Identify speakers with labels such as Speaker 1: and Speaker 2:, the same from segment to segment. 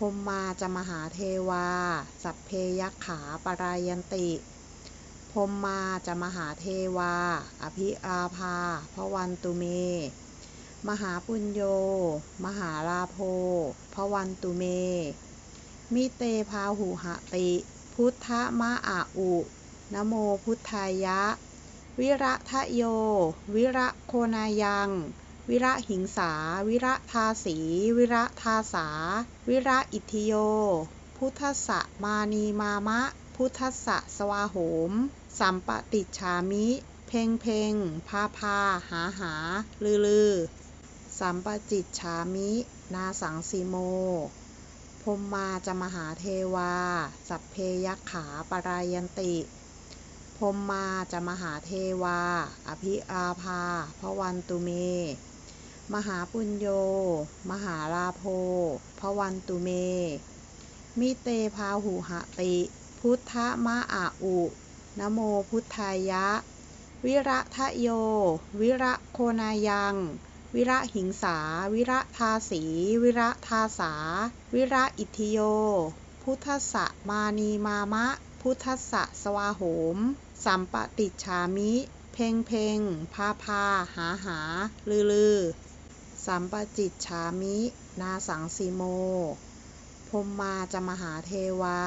Speaker 1: พรหมาจะมหาเทวา สัพเพยักขาปรายันติพรหมาจะมหาเทวา อภิอาภาพวันตุเม มหาปุญโย มหาลาโภพวันตุเม มิเตพาหุหติ พุทธมะอาอุนโมพุทธายะ วิระทะโย วิระโคนายัง วิระหิงสา วิระทาสี วิระทาสา วิระอิทิโย พุทธสะมานีมามะ พุทธสะสวาโหม สัมปติชามิ เพ่งเพ่งพาพา หาหา ลือลือ สัมปจิตฉามิ นาสังสีโมพรหมาจะมหาเทวา สัพเพยักขาปรายันติพรหมาจะมหาเทวา อภิอาภาพวันตุเม มหาปุญโย มหาลาโภพวันตุเม มิเตพาหุหติ พุทธมะอาอุ นโมพุทธายะ วิระทะโย วิระโคนายัง วิระหิงสา วิระทาสี วิระทาสา วิระอิทิโย พุทธะมานีมามะ พุทธะสวาโหม สัมปติชามิ เพ่งเพ่งพาพา หาหา ลือลือ สัมปจิตฉามิ นาสังสีโมพรหมาจะมหาเทวา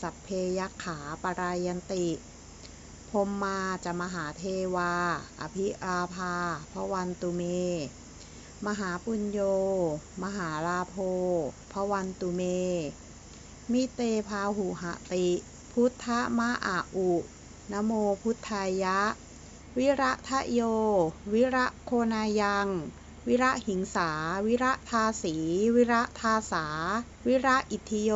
Speaker 1: สัพเพยักขาปรายันติพรหมาจะมหาเทวา อภิอาภาพวันตุเม มหาปุญโย มหาลาโภพวันตุเม มิเตพาหุหติ พุทธมะอาอุนโมพุทธายะ วิระทะโย วิระโคนายัง วิระหิงสา วิระทาสี วิระทาสา วิระอิทิโย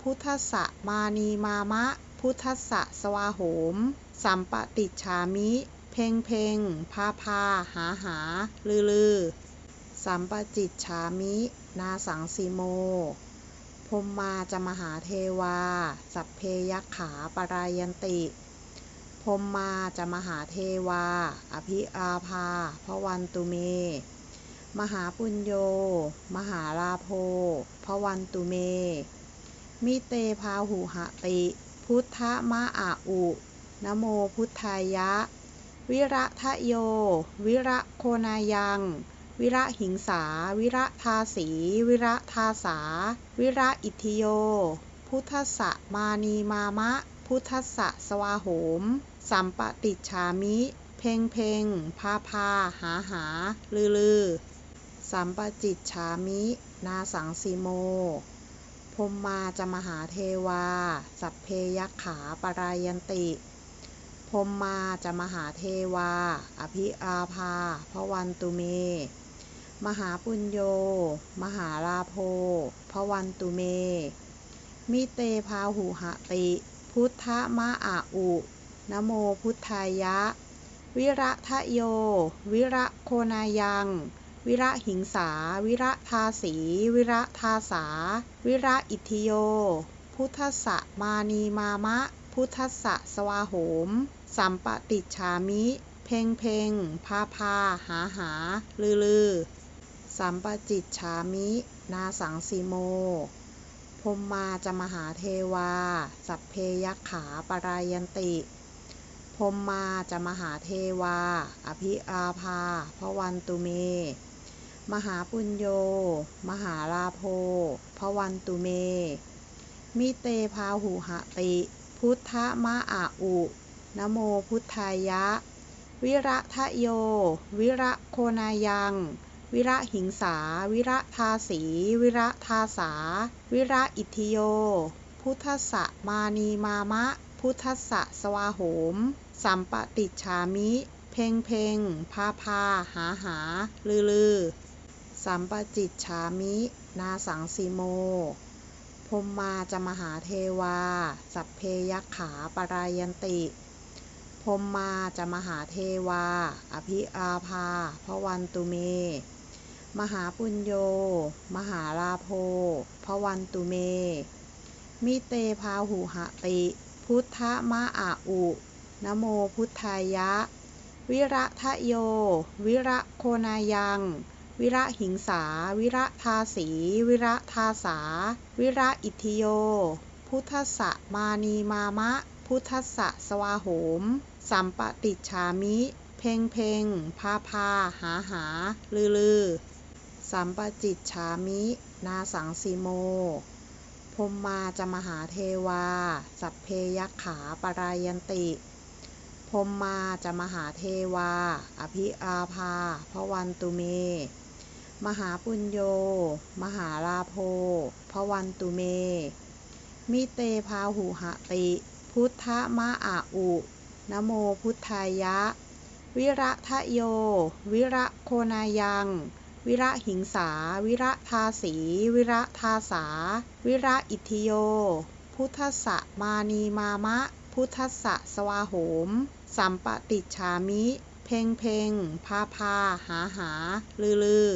Speaker 1: พุทธสะมานีมามะ พุทธสะสวาโหม สัมปติชามิ เพ่งเพ่งพาพา หาหา ลือลือ สัมปจิตฉามิ นาสังสีโมพรหมาจะมหาเทวา สัพเพยักขาปรายันติพรหมาจะมหาเทวา อภิอาภาพวันตุเม มหาปุญโย มหาลาโภพวันตุเม มิเตพาหุหติ พุทธมะอาอุนโมพุทธายะ วิระทะโย วิระโคนายัง วิระหิงสา วิระทาสี วิระทาสา วิระอิทิโย พุทธสะมานีมามะ พุทธสะสวาโหม สัมปติชามิ เพ่งเพ่งพาพา หาหา ลือลือ สัมปจิตฉามิ นาสังสีโมพรหมาจะมหาเทวา สัพเพยักขาปรายันติพรหมาจะมหาเทวา อภิอาภาพวันตุเม มหาปุญโย มหาลาโภพวันตุเม มิเตพาหุหติ พุทธมะอาอุนโมพุทธายะ วิระทะโย วิระโคนายัง วิระหิงสา วิระทาสี วิระทาสา วิระอิทิโย พุทธะมานีมามะ พุทธะสวาโหม สัมปติชามิ เพ่งเพ่งพาพา หาหา ลือลือ สัมปจิตฉามิ นาสังสีโมพรหมาจะมหาเทวา สัพเพยักขาปรายันติพรหมาจะมหาเทวา อภิอาภาพวันตุเม มหาปุญโย มหาลาโภพวันตุเม มิเตพาหุหติ พุทธมะอาอุนโมพุทธายะ วิระทะโย วิระโคนายัง วิระหิงสา วิระทาสี วิระทาสา วิระอิทิโย พุทธสะมานีมามะ พุทธสะสวาโหม สัมปติชามิ เพ่งเพ่งพาพาหาหา ลือลือ สัมปจิตฉามิ นาสังสีโมพรหมาจะมหาเทวา สัพเพยักขาปรายันติพรหมาจะมหาเทวา อภิอาภาพระวันตุเม มหาปุญโย มหาลาโภพระวันตุเม มิเตพาหุหติ พุทธมะอาอุนโมพุทธายะ วิระทะโย วิระโคนายัง วิระหิงสา วิระทาสี วิระทาสา วิระอิทิโย พุทธะมานีมามะ พุทธะสวาโหม สัมปติชามิ เพ่งเพ่งพาพา หาหา ลือลือ สัมปจิตฉามิ นาสังสีโมพรหมาจะมหาเทวา สัพเพยักขาปรายันติพรหมาจะมหาเทวา อภิอาภาพระวันตุเม มหาปุญโย มหาลาโภพวันตุเม มิเตพาหุหติ พุทธมะอาอุ นโมพุทธายะ วิระทะโย วิระโคนายัง วิระหิงสา วิระทาสี วิระทาสา วิระอิทิโย พุทธะมานีมามะ พุทธะสวาโหม สัมปติชามิ เพ่งเพ่งพาพา หาหา ลือลือ